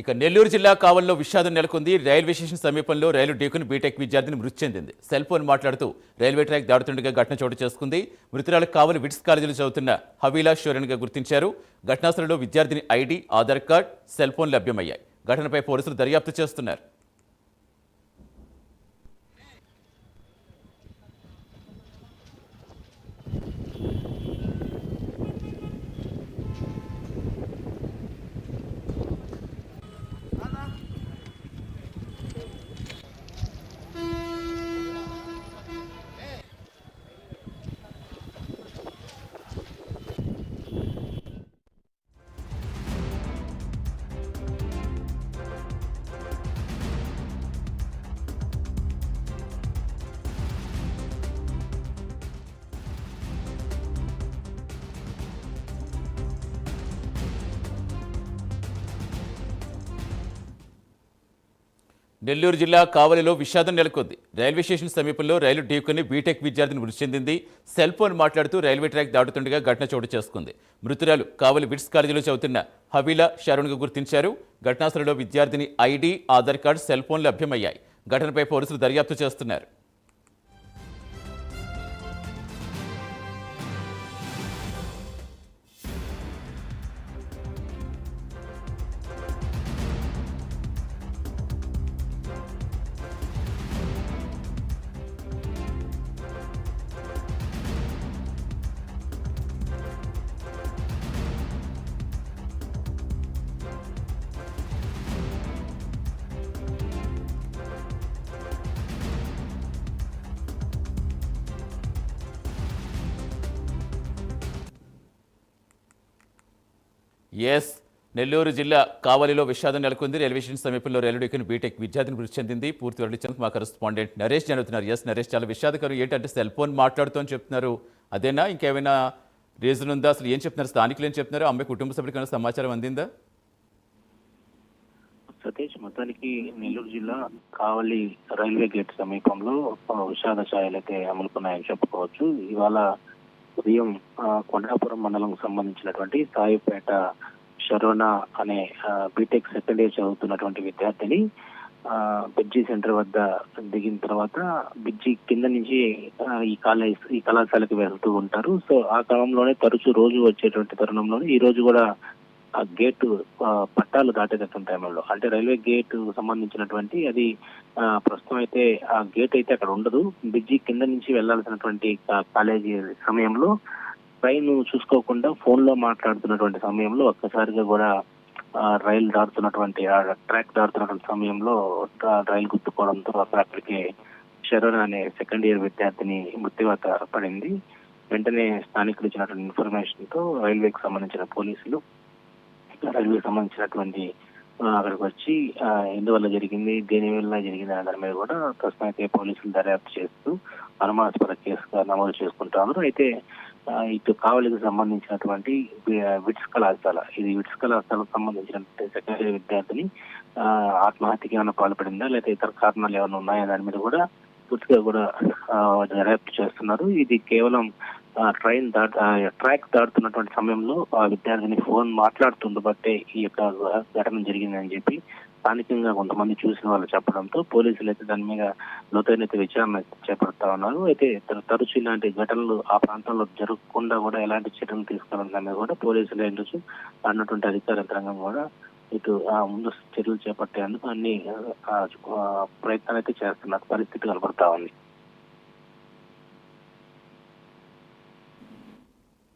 ఇక నెల్లూరు జిల్లా కావల్లో విషాదం నెలకొంది. రైల్వే స్టేషన్ సమీపంలో రైలు ఢీకుని బీటెక్ విద్యార్థిని మృతి చెందింది. సెల్ ఫోన్ మాట్లాడుతూ రైల్వే ట్రాక్ దాడుతుండగా ఘటన చోటు చేసుకుంది. మృతురాలు కావలి విట్స్ కాలేజీలో చదువుతున్న హవీలా షోరెన్గా గుర్తించారు. ఘటనాస్థలంలో విద్యార్థిని ID Aadhaar card cell phone లభ్యమయ్యాయి. ఘటనపై పోలీసులు దర్యాప్తు చేస్తున్నారు. నెల్లూరు జిల్లా కావలిలో విషాదం నెలకొంది. రైల్వే స్టేషన్ సమీపంలో రైలు ఢీకొని బీటెక్ విద్యార్థిని మృతి చెందింది. సెల్ ఫోన్ మాట్లాడుతూ రైల్వే ట్రాక్ దాటుతుండగా ఘటన చోటు చేసుకుంది. మృతురాలు కావలి విట్స్ కాలేజీలో చదువుతున్న హవీలా షారుణ్గా గుర్తించారు. ఘటనాస్థలంలో విద్యార్థిని ID Aadhaar card cell phone లభ్యమయ్యాయి. ఘటనపై పోలీసులు దర్యాప్తు చేస్తున్నారు. ఎస్ నెల్లూరు జిల్లా కావలిలో విషాదం నెలకొంది. రైల్వే స్టేషన్ సమీపంలో రైలు డెక్కిన బీటెక్ విద్యార్థిని మృతి చెందింది. పూర్తి వివరించేందుకు మా కరెస్పాండెంట్ నరేష్ జరుగుతున్నారు. ఎస్ నరేష్ చాలా విషాదకరం. ఏంటంటే సెల్ ఫోన్ మాట్లాడుతూ అని చెప్తున్నారు. అదేనా? ఇంకేమైనా రీజన్ ఉందా? అసలు ఏం చెప్తున్నారు? స్థానికులు ఏం చెప్తున్నారు? అమ్మాయి కుటుంబ సభ్యులకైనా సమాచారం అందిందా? సతీష్ మొత్తానికి నెల్లూరు జిల్లా కావలి రైల్వే గేట్ సమీపంలో విషాద ఛాయలు అయితే అమలుకున్నాయని చెప్పుకోవచ్చు. ఇవాళ ఉదయం కొండాపురం మండలం సంబంధించినటువంటి సాయిపేట షరోనా అనే బీటెక్ సెకండ్ ఇయర్ చదువుతున్నటువంటి విద్యార్థిని ఆ, బిడ్జి సెంటర్ వద్ద దిగిన తర్వాత బిడ్జి కింద నుంచి ఈ కాలేజ్ ఈ కళాశాలకు వెళ్తూ ఉంటారు. సో ఆ క్రమంలోనే తరచూ రోజు వచ్చేటువంటి తరుణంలోనే ఈ రోజు కూడా ఆ గేటు పట్టాలు దాటేటటువంటి టైంలో అంటే రైల్వే గేటు సంబంధించినటువంటి అది ప్రస్తుతం అయితే ఆ గేట్ అయితే అక్కడ ఉండదు. బ్రిడ్జి కింద నుంచి వెళ్ళాల్సినటువంటి కాలేజీ సమయంలో ట్రైన్ చూసుకోకుండా ఫోన్లో మాట్లాడుతున్నటువంటి సమయంలో ఒక్కసారిగా కూడా రైలు దాటుతున్నటువంటి ఆ ట్రాక్ దాడుతున్నటువంటి సమయంలో రైలు గుర్తుకోవడంతో అక్కడ అక్కడికి శరణ్ అనే సెకండ్ ఇయర్ విద్యార్థిని మృత్యువాత పడింది. వెంటనే స్థానికులు ఇచ్చినటువంటి ఇన్ఫర్మేషన్తో రైల్వేకి సంబంధించిన పోలీసులు రైల్వే సంబంధించినటువంటి అక్కడికి వచ్చి ఎందువల్ల జరిగింది దేని వల్ల జరిగింది అనే దాని మీద కూడా ప్రస్తుతం అయితే పోలీసులు దర్యాప్తు చేస్తూ అనుమానాస్పద కేసుగా నమోదు చేసుకుంటున్నారు. అయితే ఇటు కావలికి సంబంధించినటువంటి విట్స్ కళాశాల ఇది విట్స్ కళాశాలకు సంబంధించినటువంటి సెకండరీ విద్యార్థిని ఆ, ఆత్మహత్యకి ఏమైనా పాల్పడిందా లేదా ఇతర కారణాలు ఏమైనా ఉన్నాయా దాని మీద కూడా పూర్తిగా కూడా దర్యాప్తు చేస్తున్నారు. ఇది కేవలం ట్రైన్ దాట్ ట్రాక్ దాటుతున్నటువంటి సమయంలో ఆ విద్యార్థిని ఫోన్ మాట్లాడుతుంది బట్టే ఈ యొక్క ఘటన జరిగిందని చెప్పి స్థానికంగా కొంతమంది చూసిన వాళ్ళు చెప్పడంతో పోలీసులు అయితే దాని మీద లోతైన విచారణ చేపడతా ఉన్నారు. అయితే తరచు ఇలాంటి ఘటనలు ఆ ప్రాంతంలో జరగకుండా కూడా ఎలాంటి చర్యలు తీసుకోవాలన్న కూడా పోలీసులు ఏంటో అన్నటువంటి అధికార యంత్రాంగం కూడా ఇటు ఆ ముందు చర్యలు చేపట్టేందుకు అన్ని ఆ, ప్రయత్నాలు అయితే చేస్తున్నారు పరిస్థితి కనబడతా ఉంది.